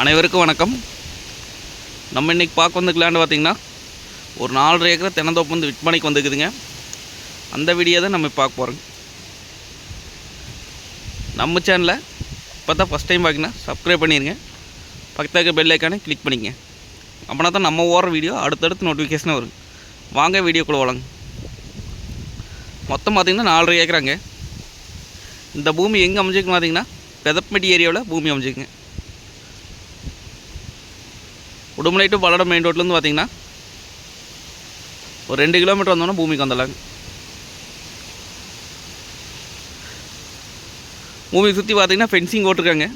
அனைவருக்கும் வணக்கம். நம்ம இன்றைக்கி பார்க்க வந்துக்கலான்னு பார்த்திங்கன்னா ஒரு நாலரை ஏக்கரை தென்னந்தோப்பு வந்து விற்பனைக்கு வந்துக்குதுங்க அந்த வீடியோ தான் நம்ம பார்க்க போகிறோங்க நம்ம சேனலை இப்போ தான் ஃபஸ்ட் டைம் பார்க்கணும் சப்ஸ்கிரைப் பண்ணிடுங்க பக்கத்துக்கு பெல் ஐக்கானே கிளிக் பண்ணிக்கங்க. அப்படின்னா தான் நம்ம ஓடுற வீடியோ அடுத்தடுத்து நோட்டிஃபிகேஷனாக வரும். வாங்க வீடியோக்குள்ளே போலாங்க மொத்தம் பார்த்திங்கன்னா நாலரை ஏக்கராங்க. இந்த பூமி எங்கே அமைஞ்சிருக்குன்னு பார்த்தீங்கன்னா பெதப்பட்டி ஏரியாவில் பூமி அமைஞ்சிருக்குங்க. உடுமலை டு பல்லடம் மெயின் ரோட்லேருந்து பார்த்தீங்கன்னா ஒரு ரெண்டு கிலோமீட்டர் வந்தோன்னா பூமிக்கு வந்துடலாங்க பூமி சுற்றி பார்த்தீங்கன்னா ஃபென்சிங் போட்டிருக்காங்க.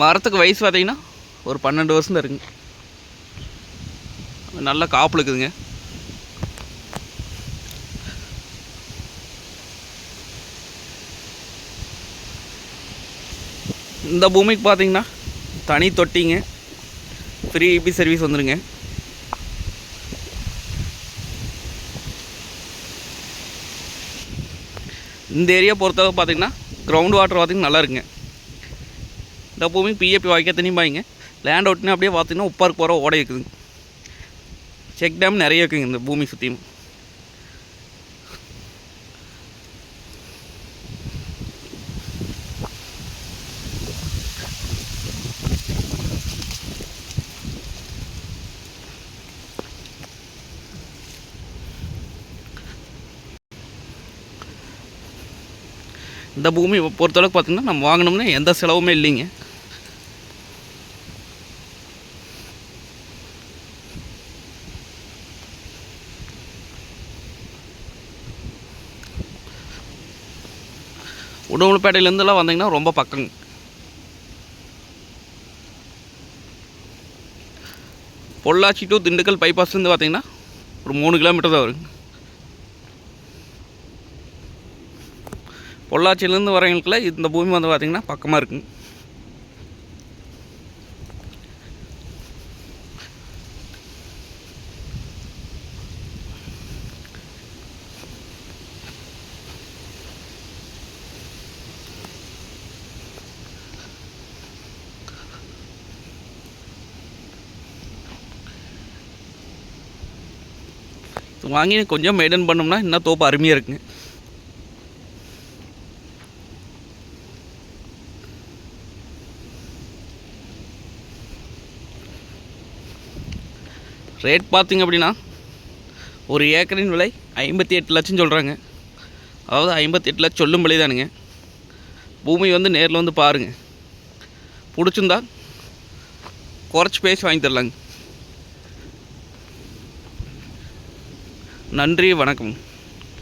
மரத்துக்கு வயசு பார்த்தீங்கன்னா ஒரு பன்னெண்டு வருஷம் தான் இருக்குங்க நல்லா காப்பில் இருக்குதுங்க. இந்த பூமிக்கு பார்த்தீங்கன்னா தனி தொட்டிங்க. ஃப்ரீ இபி சர்வீஸ் வந்துடுங்க இந்த ஏரியா பொறுத்தளவு பார்த்தீங்கன்னா கிரவுண்ட் வாட்டர் பார்த்திங்கன்னா நல்லா இருக்குங்க. இந்த பூமி பிஏபி வாய்க்க தண்ணி பாய்ங்க லேண்ட் அவுட்னு அப்படியே பார்த்தீங்கன்னா உப்பாருக்கு போகிற ஓடை இருக்குதுங்க. செக் டேம் நிறைய இருக்குங்க இந்த பூமி சுற்றியும் இந்த பூமி பொறுத்தளவுக்கு பார்த்தீங்கன்னா நம்ம வாங்கினோம்னா எந்த செலவுமே இல்லைங்க. உடுமலைப்பேட்டையிலேருந்துலாம் வந்தீங்கன்னா ரொம்ப பக்கங்க. பொள்ளாச்சி டு திண்டுக்கல் பைபாஸ்லேருந்து பார்த்தீங்கன்னா ஒரு மூணு கிலோமீட்டர் தான் வருங்க. பொள்ளாச்சியிலேருந்து வரவங்களுக்குள்ள இந்த பூமி வந்து பார்த்திங்கன்னா பக்கமாக இருக்குங்க வாங்கி கொஞ்சம் மெயின்டைன் பண்ணோம்னா இன்னும் தோப்பு அருமையாக இருக்குங்க. ரேட் பார்த்திங்க அப்படின்னா ஒரு ஏக்கரின் விலை ஐம்பத்தி எட்டு லட்சம் சொல்கிறாங்க அதாவது ஐம்பத்தி எட்டு லட்சம் சொல்லும் விலை தானுங்க பூமி வந்து நேரில் வந்து பாருங்கள் பிடிச்சிருந்தா குறைச்சி பேசி வாங்கி தரலாங்க. நன்றி வணக்கம்.